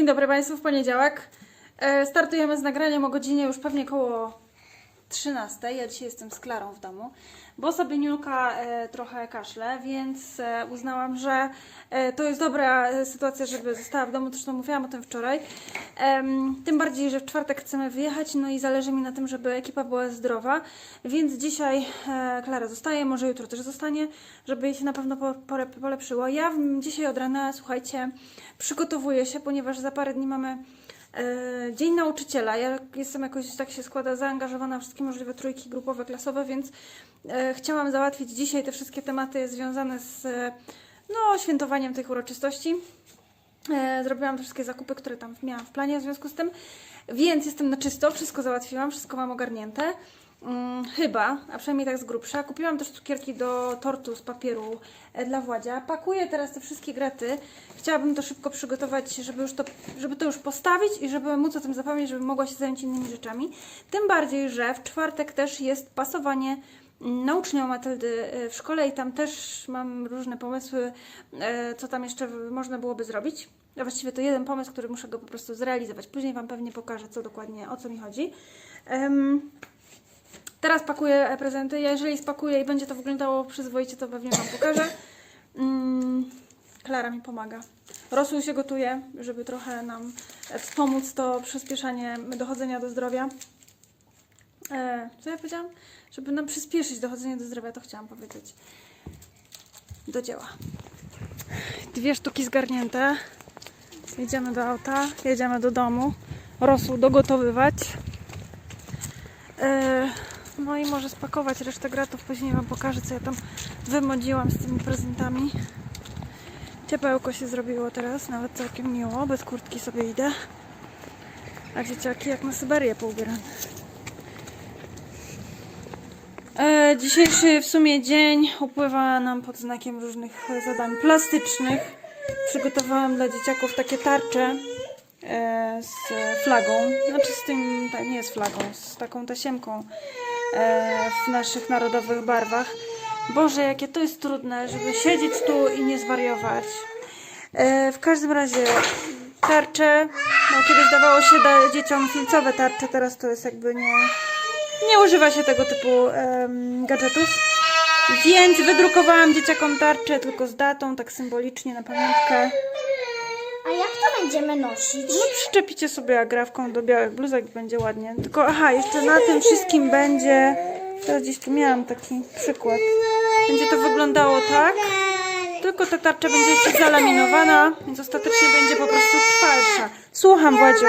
dobry Państwu, w poniedziałek. E, startujemy z nagraniem o godzinie już pewnie koło 13. Ja dzisiaj jestem z Klarą w domu, bo sobie Niulka e, trochę kaszle, więc e, uznałam, że e, to jest dobra sytuacja, żeby została w domu. Zresztą mówiłam o tym wczoraj. Tym bardziej, że w czwartek chcemy wyjechać, no i zależy mi na tym, żeby ekipa była zdrowa, więc dzisiaj Klara zostaje, może jutro też zostanie, żeby jej się na pewno po, pole, polepszyło. Ja dzisiaj od rana, słuchajcie, przygotowuję się, ponieważ za parę dni mamy Dzień Nauczyciela. Ja jestem jakoś, tak się składa, zaangażowana w wszystkie możliwe trójki grupowe, klasowe, więc e, chciałam załatwić dzisiaj te wszystkie tematy związane z e, no, świętowaniem tych uroczystości. E, Zrobiłam wszystkie zakupy, które tam miałam w planie w związku z tym, więc jestem na czysto, wszystko załatwiłam, wszystko mam ogarnięte. Mm, chyba, a przynajmniej tak z grubsza. Kupiłam też cukierki do tortu z papieru e, dla Władzia. Pakuję teraz te wszystkie graty. Chciałabym to szybko przygotować, żeby, już to, żeby to już postawić i żeby móc o tym zapomnieć, żeby mogła się zająć innymi rzeczami. Tym bardziej, że w czwartek też jest pasowanie mm, na uczniom Matyldy e, w szkole i tam też mam różne pomysły, e, co tam jeszcze można byłoby zrobić. A właściwie to jeden pomysł, który muszę go po prostu zrealizować. Później Wam pewnie pokażę, co dokładnie, o co mi chodzi. Em, Teraz pakuję prezenty. Ja jeżeli spakuję i będzie to wyglądało przyzwoicie, to pewnie Wam pokażę. Mm, Klara mi pomaga. Rosół się gotuje, żeby trochę nam e, wspomóc to przyspieszanie dochodzenia do zdrowia. E, co ja powiedziałam? Żeby nam przyspieszyć dochodzenie do zdrowia, to chciałam powiedzieć. Do dzieła. Dwie sztuki zgarnięte. Jedziemy do auta, jedziemy do domu. Rosół dogotowywać. E, No i może spakować resztę gratów. Później Wam pokażę, co ja tam wymodziłam z tymi prezentami. Ciepełko się zrobiło teraz, nawet całkiem miło. Bez kurtki sobie idę. A dzieciaki jak na Syberię poubierane. E, dzisiejszy w sumie dzień upływa nam pod znakiem różnych zadań plastycznych. Przygotowałam dla dzieciaków takie tarcze e, z flagą. Znaczy z tym, nie z flagą, z taką tasiemką w naszych narodowych barwach. Boże, jakie to jest trudne, żeby siedzieć tu i nie zwariować. E, w każdym razie tarcze, no kiedyś dawało się da, dzieciom filcowe tarcze, teraz to jest jakby nie, nie używa się tego typu gadżetów. Więc wydrukowałam dzieciakom tarczę tylko z datą, tak symbolicznie na pamiątkę. A jak to będziemy nosić? No przyczepicie sobie agrafką do białych bluzek będzie ładnie. Tylko aha, jeszcze na tym wszystkim będzie. Teraz gdzieś tu miałam taki przykład. Będzie to wyglądało tak. Tylko ta tarcza będzie jeszcze zalaminowana, więc ostatecznie będzie po prostu trwalsza. Słucham, Władziu.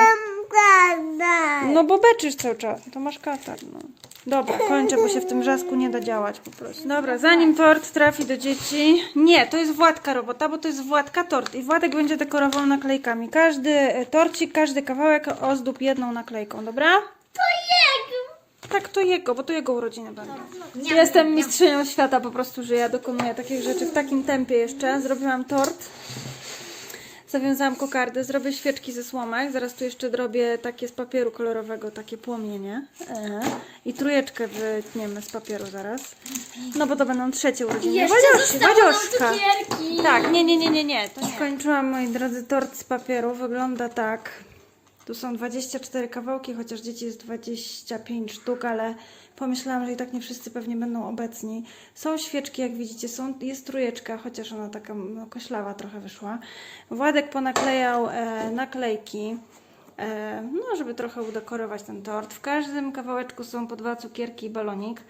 No bo beczysz cały czas, to masz katar, no. Dobra, kończę, bo się w tym wrzasku nie da działać po prostu. Dobra, zanim tort trafi do dzieci... Nie, to jest Władka robota, bo to jest Władka tort i Władek będzie dekorował naklejkami. Każdy e, torcik, każdy kawałek ozdób jedną naklejką, dobra? To jego! Tak, to jego, bo to jego urodziny będą. Jestem mistrzynią świata po prostu, że ja dokonuję takich rzeczy w takim tempie jeszcze. Zrobiłam tort. Zawiązałam kokardę, zrobię świeczki ze słomek, zaraz tu jeszcze zrobię takie z papieru kolorowego, takie płomienie. E, I trójeczkę wytniemy z papieru zaraz. No bo to będą trzecie urodziny. Jeszcze zostało nam Wadzioszka. cukierki. Tak, nie, nie, nie, nie, nie. To Skończyłam, moi drodzy, tort z papieru. Wygląda tak. Tu są 24 kawałki, chociaż dzieci jest 25 sztuk, ale pomyślałam, że i tak nie wszyscy pewnie będą obecni. Są świeczki, jak widzicie, są, jest trójeczka, chociaż ona taka no, koślawa trochę wyszła. Władek ponaklejał e, naklejki, e, no żeby trochę udekorować ten tort. W każdym kawałeczku są po dwa cukierki i balonik.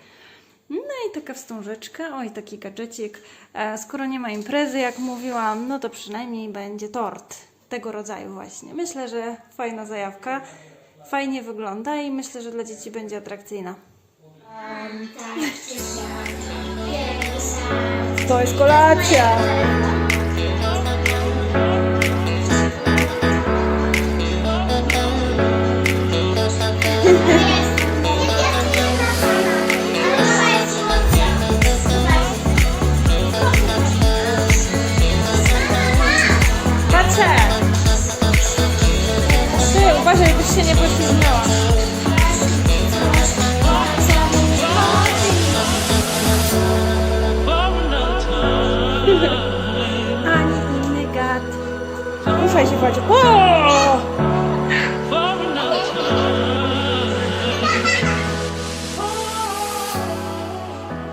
No i taka wstążeczka, oj taki gadżecik. E, skoro nie ma imprezy, jak mówiłam, no to przynajmniej będzie tort tego rodzaju właśnie. Myślę, że fajna zajawka, fajnie wygląda i myślę, że dla dzieci będzie atrakcyjna. To jest kolacja! Uważaj, byś się nie poślizgnęła. Ani inny gad. Ruszaj się, Władzie.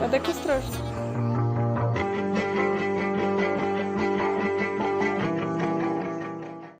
Tadek ostrożnie.